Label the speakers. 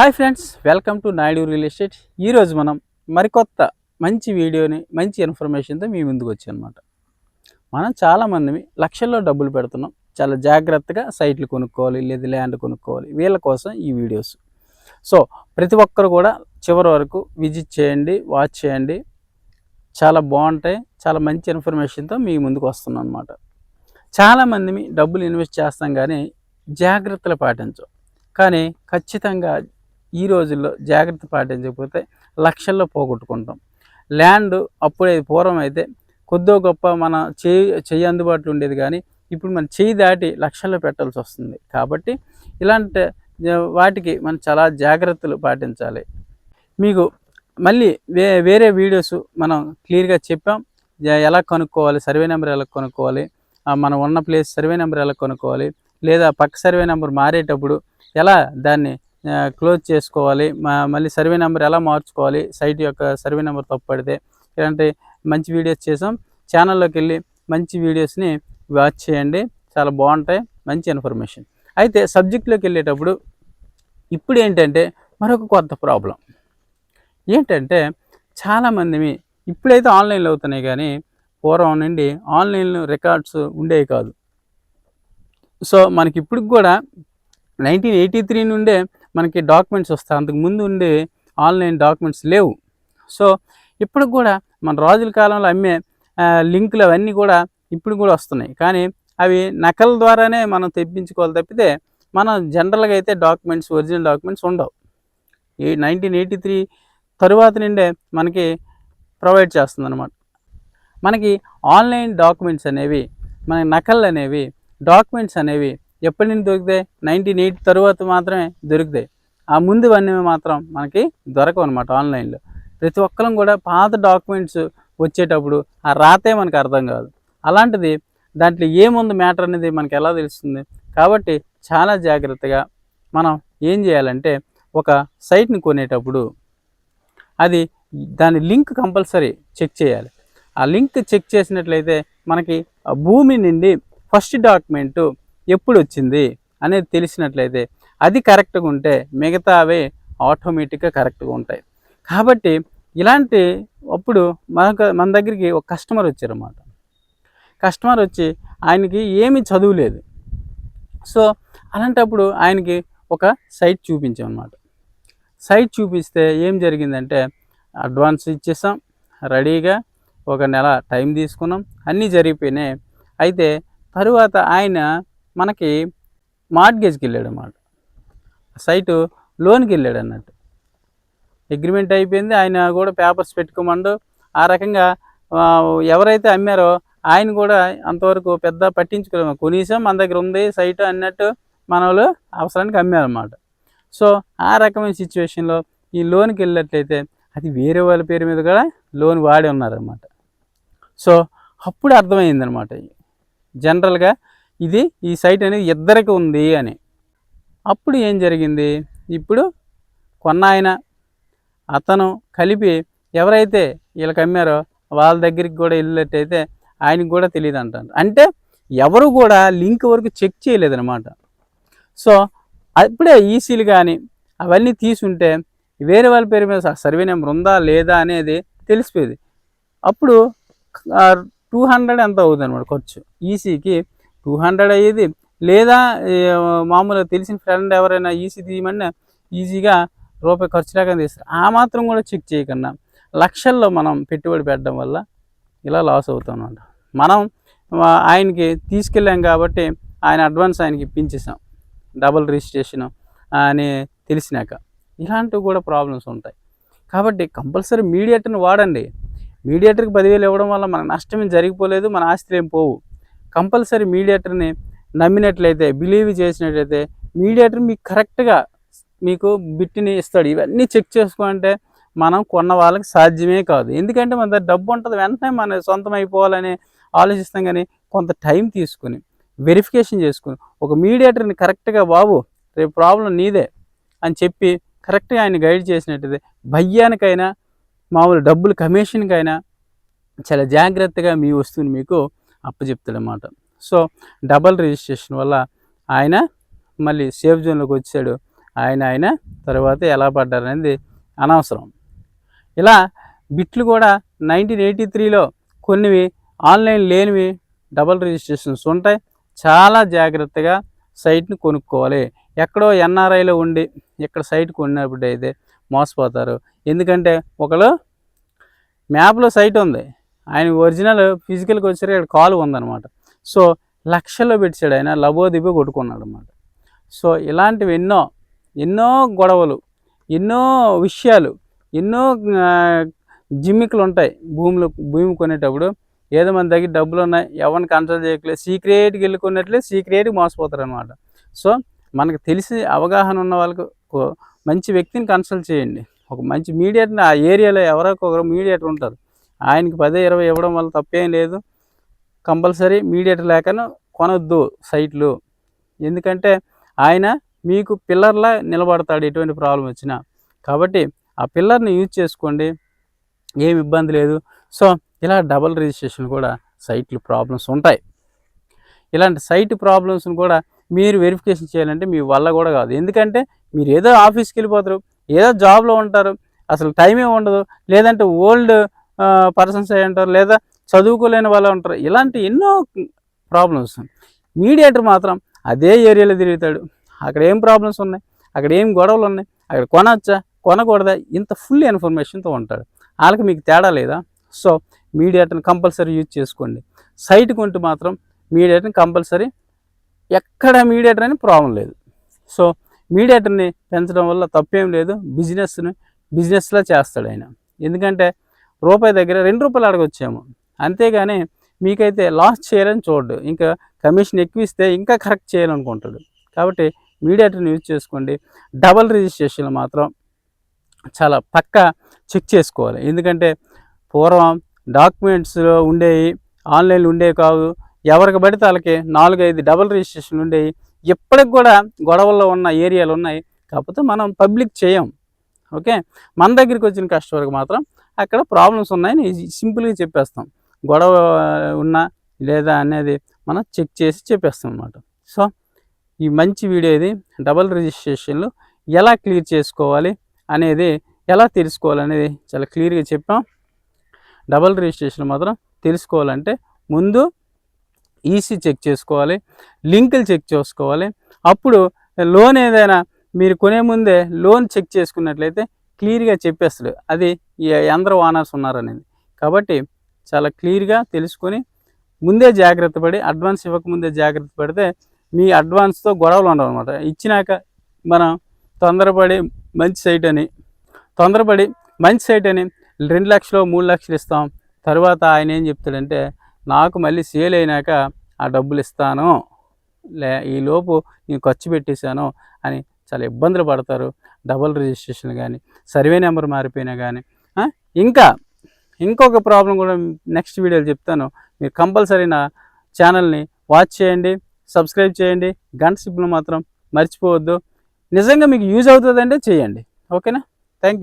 Speaker 1: Hi friends welcome to Naidu real estate. ఈరోజు మనం మరికొత్త మంచి వీడియోని మంచి ఇన్ఫర్మేషన్తో మీ ముందుకు వచ్చానమాట. మనం చాలామంది లక్షల్లో డబ్బులు పెడుతున్నాం. చాలా జాగ్రత్తగా సైట్లు కొనుక్కోవాలి లేదా ల్యాండ్ కొనుక్కోవాలి వీళ్ళ కోసం ఈ వీడియోస్. సో ప్రతి ఒక్కరు కూడా చివరి వరకు విజిట్ చేయండి వాచ్ చేయండి. చాలా బాగుంటాయి చాలా మంచి ఇన్ఫర్మేషన్తో మీ ముందుకు వస్తున్నాం అనమాట చాలామంది డబ్బులు ఇన్వెస్ట్ చేస్తాం కానీ జాగ్రత్తలు పాటించం. కానీ ఖచ్చితంగా ఈ రోజుల్లో జాగ్రత్త పాటించకపోతే లక్షల్లో పోగొట్టుకుంటాం. ల్యాండ్ అప్పుడే పూర్వం అయితే కొద్దో గొప్ప మన చేయి చెయ్యి అందుబాటులో ఉండేది కానీ ఇప్పుడు మన చేయి దాటి లక్షల్లో పెట్టాల్సి వస్తుంది. కాబట్టి ఇలాంటి వాటికి మనం చాలా జాగ్రత్తలు పాటించాలి. మీకు మళ్ళీ వే వేరే వీడియోస్ మనం క్లియర్గా చెప్పాం. ఎలా కనుక్కోవాలి సర్వే నెంబర్ ఎలా కొనుక్కోవాలి మనం ఉన్న ప్లేస్ సర్వే నెంబర్ ఎలా కొనుక్కోవాలి లేదా పక్క సర్వే నెంబర్ మారేటప్పుడు ఎలా దాన్ని క్లోజ్ చేసుకోవాలి. మళ్ళీ సర్వే నెంబర్ ఎలా మార్చుకోవాలి? సైట్ యొక్క సర్వే నెంబర్ తప్పుపడితే ఇలాంటి మంచి వీడియోస్ చేసాం. ఛానల్లోకి వెళ్ళి మంచి వీడియోస్ని వాచ్ చేయండి. చాలా బాగుంటాయి. మంచి ఇన్ఫర్మేషన్. అయితే సబ్జెక్ట్లోకి వెళ్ళేటప్పుడు ఇప్పుడు ఏంటంటే మరొక కొత్త ప్రాబ్లం. ఏంటంటే చాలామంది ఇప్పుడైతే ఆన్లైన్లో అవుతున్నాయి కానీ పూర్వం నుండి ఆన్లైన్ రికార్డ్స్ ఉండేవి కాదు. సో మనకి ఇప్పుడు కూడా నైన్టీన్ ఎయిటీ త్రీ నుండే మనకి డాక్యుమెంట్స్ వస్తాయి. అంతకు ముందు ఉండే ఆన్లైన్ డాక్యుమెంట్స్ లేవు. సో ఇప్పుడు కూడా మన రాజుల కాలంలో అమ్మే లింకులు అవన్నీ కూడా ఇప్పుడు కూడా వస్తున్నాయి. కానీ అవి నకల ద్వారానే మనం తెప్పించుకోవాలి తప్పితే మనం జనరల్గా అయితే డాక్యుమెంట్స్ ఒరిజినల్ డాక్యుమెంట్స్ ఉండవు. ఈ నైన్టీన్ ఎయిటీ త్రీ తరువాత నుండే మనకి ప్రొవైడ్ చేస్తుంది అనమాట మనకి ఆన్లైన్ డాక్యుమెంట్స్ అనేవి మన నకళ్ళు అనేవి డాక్యుమెంట్స్ అనేవి ఎప్పటి నుండి దొరుకుతాయి నైన్టీన్ ఎయిట్ తర్వాత మాత్రమే దొరుకుతాయి ఆ ముందు అన్నీ మాత్రం మనకి దొరకవు అనమాట ఆన్లైన్లో. ప్రతి ఒక్కరం కూడా పాత డాక్యుమెంట్స్ వచ్చేటప్పుడు ఆ రాతే మనకు అర్థం కాదు. అలాంటిది దాంట్లో ఏముంది మ్యాటర్ అనేది మనకి ఎలా తెలుస్తుంది? కాబట్టి చాలా జాగ్రత్తగా మనం ఏం చేయాలంటే ఒక సైట్ని కొనేటప్పుడు అది దాని లింక్ కంపల్సరీ చెక్ చేయాలి. ఆ లింక్ చెక్ చేసినట్లయితే మనకి ఆ భూమి నుండి ఫస్ట్ డాక్యుమెంటు ఎప్పుడు వచ్చింది అనేది తెలిసినట్లయితే అది కరెక్ట్గా ఉంటే మిగతా అవి ఆటోమేటిక్గా కరెక్ట్గా ఉంటాయి. కాబట్టి ఇలాంటి అప్పుడు మనకు మన దగ్గరికి ఒక కస్టమర్ వచ్చారన్నమాట. కస్టమర్ వచ్చి ఆయనకి ఏమీ చదువులేదు సో అలాంటప్పుడు ఆయనకి ఒక సైట్ చూపించామన్నమాట. సైట్ చూపిస్తే ఏం జరిగిందంటే అడ్వాన్స్ ఇచ్చేసాం రెడీగా ఒక నెల టైం తీసుకున్నాం అన్నీ జరిగిపోయినాయి. అయితే తరువాత ఆయన మనకి మార్ట్గేజ్కి వెళ్ళాడు అన్నమాట సైటు లోన్కి వెళ్ళాడు అన్నట్టు అగ్రిమెంట్ అయిపోయింది ఆయన కూడా పేపర్స్ పెట్టుకోమండు. ఆ రకంగా ఎవరైతే అమ్మారో ఆయన కూడా అంతవరకు పెద్ద పట్టించుకోలేము. కొనీసం మన దగ్గర ఉంది సైట్ అన్నట్టు మన వాళ్ళు అవసరానికి అమ్మారన్నమాట. సో ఆ రకమైన సిచ్యువేషన్లో ఈ లోన్కి వెళ్ళినట్లయితే అది వేరే వాళ్ళ పేరు మీద కూడా లోన్ వాడి ఉన్నారన్నమాట. సో అప్పుడు అర్థమైందనమాట జనరల్గా ఇది ఈ సైట్ అనేది ఇద్దరికి ఉంది అని. అప్పుడు ఏం జరిగింది? ఇప్పుడు కొన్నాయన అతను కలిపి ఎవరైతే వీళ్ళకి అమ్మారో వాళ్ళ దగ్గరికి కూడా వెళ్ళినట్టయితే ఆయనకు కూడా తెలియదు అంటారు. అంటే ఎవరు కూడా లింక్ వరకు చెక్ చేయలేదన్నమాట. సో అప్పుడే ఈసీలు కానీ అవన్నీ తీసుంటే వేరే వాళ్ళ పేరు మీద సర్వే నెంబర్ ఉందా లేదా అనేది తెలిసిపోయేది. అప్పుడు టూ హండ్రెడ్ ఎంత అవుతుంది అనమాట ఖర్చు ఈసీకి. టూ హండ్రెడ్ అయ్యేది. లేదా మామూలుగా తెలిసిన ఫ్రెండ్ ఎవరైనా ఈసీ తీయమన్నా ఈజీగా రూపాయి ఖర్చు లేకుండా తీస్తారు. ఆ మాత్రం కూడా చెక్ చేయకుండా లక్షల్లో మనం పెట్టుబడి పెట్టడం వల్ల ఇలా లాస్ అవుతామన్నమాట. మనం ఆయనకి తీసుకెళ్ళాం కాబట్టి ఆయన అడ్వాన్స్ ఆయనకి ఇప్పించేసాం. డబుల్ రిజిస్ట్రేషన్ అని తెలిసినాక. ఇలాంటివి కూడా ప్రాబ్లమ్స్ ఉంటాయి. కాబట్టి కంపల్సరీ మీడియేటర్ని వాడండి. మీడియేటర్కి పదివేలు ఇవ్వడం వల్ల మన నష్టం జరిగిపోలేదు మన ఆస్తులు ఏం పోవు. కంపల్సరీ మీడియేటర్ని నమ్మినట్లయితే బిలీవ్ చేసినట్లయితే మీడియేటర్ మీకు కరెక్ట్గా మీకు బిట్టిని ఇస్తాడు. ఇవన్నీ చెక్ చేసుకుంటే మనం కొన్న వాళ్ళకి సాధ్యమే కాదు. ఎందుకంటే మన దగ్గర డబ్బు ఉంటుంది వెంటనే మన సొంతం అయిపోవాలని ఆలోచిస్తాం కానీ కొంత టైం తీసుకుని వెరిఫికేషన్ చేసుకుని ఒక మీడియేటర్ని కరెక్ట్గా బాబు రేపు ప్రాబ్లం నీదే అని చెప్పి కరెక్ట్గా ఆయన గైడ్ చేసినట్టయితే భయ్యానికైనా మామూలు డబ్బులు కమిషన్కైనా చాలా జాగ్రత్తగా మీ వస్తువుని మీకు అప్పచెప్తాడనమాట సో డబల్ రిజిస్ట్రేషన్ వల్ల ఆయన మళ్ళీ సేఫ్ జోన్లోకి వచ్చాడు. ఆయన ఆయన తర్వాత ఎలా పడ్డారనేది అనవసరం. ఇలా బిట్లు కూడా నైన్టీన్ ఎయిటీ త్రీలో కొన్ని ఆన్లైన్ లేనివి డబల్ రిజిస్ట్రేషన్స్ ఉంటాయి. చాలా జాగ్రత్తగా సైట్ని కొనుక్కోవాలి. ఎక్కడో ఎన్ఆర్ఐలో ఉండి ఇక్కడ సైట్ కొన్నప్పుడు అయితే మోసపోతారు. ఎందుకంటే ఒకళ్ళు మ్యాప్లో సైట్ ఉంది. ఆయన ఒరిజినల్ ఫిజికల్కి వచ్చారు ఇక్కడ కాలు ఉందన్నమాట. సో లక్షల్లో పెట్టాడు ఆయన లబోదిబో కొట్టుకున్నాడు అనమాట సో ఇలాంటివి ఎన్నో ఎన్నో గొడవలు ఎన్నో విషయాలు ఎన్నో జిమ్మికులు ఉంటాయి భూమిలో భూమి కొనేటప్పుడు. ఏదో మన దగ్గర డబ్బులు ఉన్నాయి ఎవరిని కన్సల్ట్ చేయట్లేదు సీక్రెట్కి వెళ్ళుకున్నట్లే సీక్రెట్గా సీక్రెట్కి మోసపోతారు అనమాట సో మనకు తెలిసి అవగాహన ఉన్న వాళ్ళకు మంచి వ్యక్తిని కన్సల్ట్ చేయండి. ఒక మంచి మీడియేటర్ ఆ ఏరియాలో ఎవరో ఒకరు మీడియేటర్ ఉంటారు. ఆయనకి పదే ఇరవై ఇవ్వడం వల్ల తప్పేం లేదు. కంపల్సరీ మీడియేటర్ లేకను కొనొద్దు సైట్లు. ఎందుకంటే ఆయన మీకు పిల్లర్లా నిలబడతాడు ఎటువంటి ప్రాబ్లం వచ్చినా. కాబట్టి ఆ పిల్లర్ని యూజ్ చేసుకోండి. ఏమి ఇబ్బంది లేదు. సో ఇలా డబల్ రిజిస్ట్రేషన్ కూడా సైట్లు ప్రాబ్లమ్స్ ఉంటాయి. ఇలాంటి సైట్ ప్రాబ్లమ్స్ని కూడా మీరు వెరిఫికేషన్ చేయాలంటే మీ వల్ల కూడా కాదు. ఎందుకంటే మీరు ఏదో ఆఫీస్కి వెళ్ళిపోతారు ఏదో జాబ్లో ఉంటారు అసలు టైమే ఉండదు. లేదంటే ఓల్డ్ పర్సన్స్ అయి ఉంటారు లేదా చదువుకోలేని వాళ్ళు ఉంటారు. ఇలాంటి ఎన్నో ప్రాబ్లమ్స్ మీడియేటర్ మాత్రం అదే ఏరియాలో తిరుగుతాడు. అక్కడ ఏం ప్రాబ్లమ్స్ ఉన్నాయి? అక్కడ ఏం గొడవలు ఉన్నాయి? అక్కడ కొనచ్చా? కొనకూడదా? ఇంత ఫుల్ ఇన్ఫర్మేషన్తో ఉంటాడు. వాళ్ళకి మీకు తేడా లేదా? సో మీడియేటర్ని కంపల్సరీ యూజ్ చేసుకోండి. సైట్ కొంటే మాత్రం మీడియేటర్ని కంపల్సరీ ఎక్కడ మీడియేటర్ అని ప్రాబ్లం లేదు. సో మీడియేటర్ని పెంచడం వల్ల తప్పేం లేదు. బిజినెస్ని బిజినెస్లా చేస్తాడు ఆయన. ఎందుకంటే రూపాయి దగ్గర రెండు రూపాయలు అడగొచ్చాము. అంతేగాని మీకైతే లాస్ చేయాలని చూడడు. ఇంకా కమిషన్ ఎక్కువ ఇస్తే ఇంకా కరెక్ట్ చేయాలనుకుంటాడు. కాబట్టి మీడియాటర్ని యూజ్ చేసుకోండి. డబల్ రిజిస్ట్రేషన్ మాత్రం చాలా పక్కా చెక్ చేసుకోవాలి. ఎందుకంటే పూర్వం డాక్యుమెంట్స్లో ఉండేవి ఆన్లైన్లో ఉండేవి కావు. ఎవరికి పడితే వాళ్ళకి నాలుగైదు డబల్ రిజిస్ట్రేషన్లు ఉండేవి. ఇప్పటికి కూడా గొడవల్లో ఉన్న ఏరియాలు ఉన్నాయి. కాకపోతే మనం పబ్లిక్ చేయం. ఓకే? మన దగ్గరికి వచ్చిన కస్టమర్కి మాత్రం అక్కడ ప్రాబ్లమ్స్ ఉన్నాయని సింపుల్గా చెప్పేస్తాం. గొడవ ఉన్నా లేదా అనేది మనం చెక్ చేసి చెప్పేస్తాం అనమాట సో ఈ మంచి వీడియో ఇది. డబల్ రిజిస్ట్రేషన్లు ఎలా క్లియర్ చేసుకోవాలి అనేది ఎలా తెలుసుకోవాలి అనేది చాలా క్లియర్గా చెప్పాం. డబల్ రిజిస్ట్రేషన్ మాత్రం తెలుసుకోవాలంటే ముందు ఈసీ చెక్ చేసుకోవాలి లింకులు చెక్ చేసుకోవాలి. అప్పుడు లోన్ ఏదైనా మీరు కొనే ముందే లోన్ చెక్ చేసుకున్నట్లయితే క్లియర్గా చెప్పేస్తాడు. అది ఈ- యంద్ర ఓనర్స్ ఉన్నారనేది. కాబట్టి చాలా క్లియర్గా తెలుసుకొని ముందే జాగ్రత్త పడి అడ్వాన్స్ ఇవ్వకముందే జాగ్రత్త పడితే మీ అడ్వాన్స్తో గొడవలు ఉండవు అనమాట ఇచ్చినాక మనం తొందరపడి మంచి సైట్ అని తొందరపడి మంచి సైట్ అని రెండు లక్షలు మూడు లక్షలు ఇస్తాం. తర్వాత ఆయన ఏం చెప్తాడంటే నాకు మళ్ళీ సేల్ అయినాక ఆ డబ్బులు ఇస్తాను. లే ఈ లోపు నేను ఖర్చు పెట్టేశాను అని చాలా ఇబ్బందులు పడతారు. డబుల్ రిజిస్ట్రేషన్ కానీ సర్వే నెంబర్ మారిపోయినా కానీ ఇంకా ఇంకొక ప్రాబ్లం కూడా నెక్స్ట్ వీడియోలో చెప్తాను. మీరు కంపల్సరీ నా ఛానల్ని వాచ్ చేయండి సబ్స్క్రైబ్ చేయండి గంట సిబ్బులు మాత్రం మర్చిపోవద్దు. నిజంగా మీకు యూజ్ అవుతుందంటే చేయండి. ఓకేనా? Thank you